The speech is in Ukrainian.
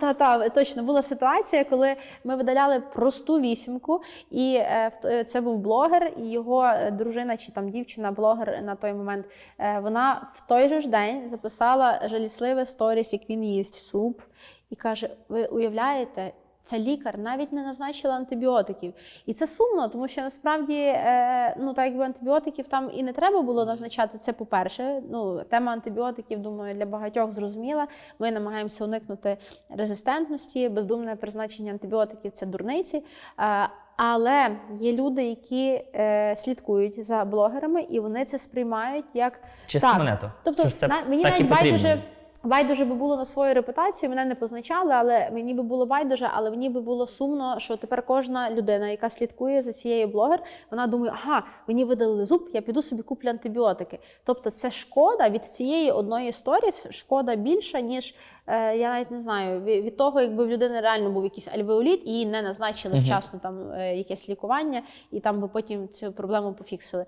Та, та, точно була ситуація, коли ми видаляли просту вісімку, і е, це був блогер, і його дружина чи там дівчина, блогер на той момент, е, вона в той же ж день записала жалісливе сторіс, як він їсть суп, і каже: Ви уявляєте? Ця лікар навіть не назначила антибіотиків. І це сумно, тому що насправді е, ну, так якби антибіотиків там і не треба було назначати. Це по-перше. Ну, тема антибіотиків, думаю, для багатьох зрозуміла. Ми намагаємося уникнути резистентності, бездумне призначення антибіотиків це дурниці. Е, але є люди, які е, слідкують за блогерами, і вони це сприймають як Чиста так. монета. Тобто, Що ж це на, мені так і навіть потрібно. Байдуже. Би було на свою репутацію, мене не позначали, але мені би було байдуже, але мені би було сумно, що тепер кожна людина, яка слідкує за цією блогер, вона думає, ага, мені видалили зуб, я піду собі куплю антибіотики. Тобто, це шкода від цієї одної сторіс, шкода більша, ніж е, я навіть не знаю, від, від того, якби в людини реально був якийсь альвеоліт, і їй не назначили вчасно там е, якесь лікування, і там би потім цю проблему пофіксили.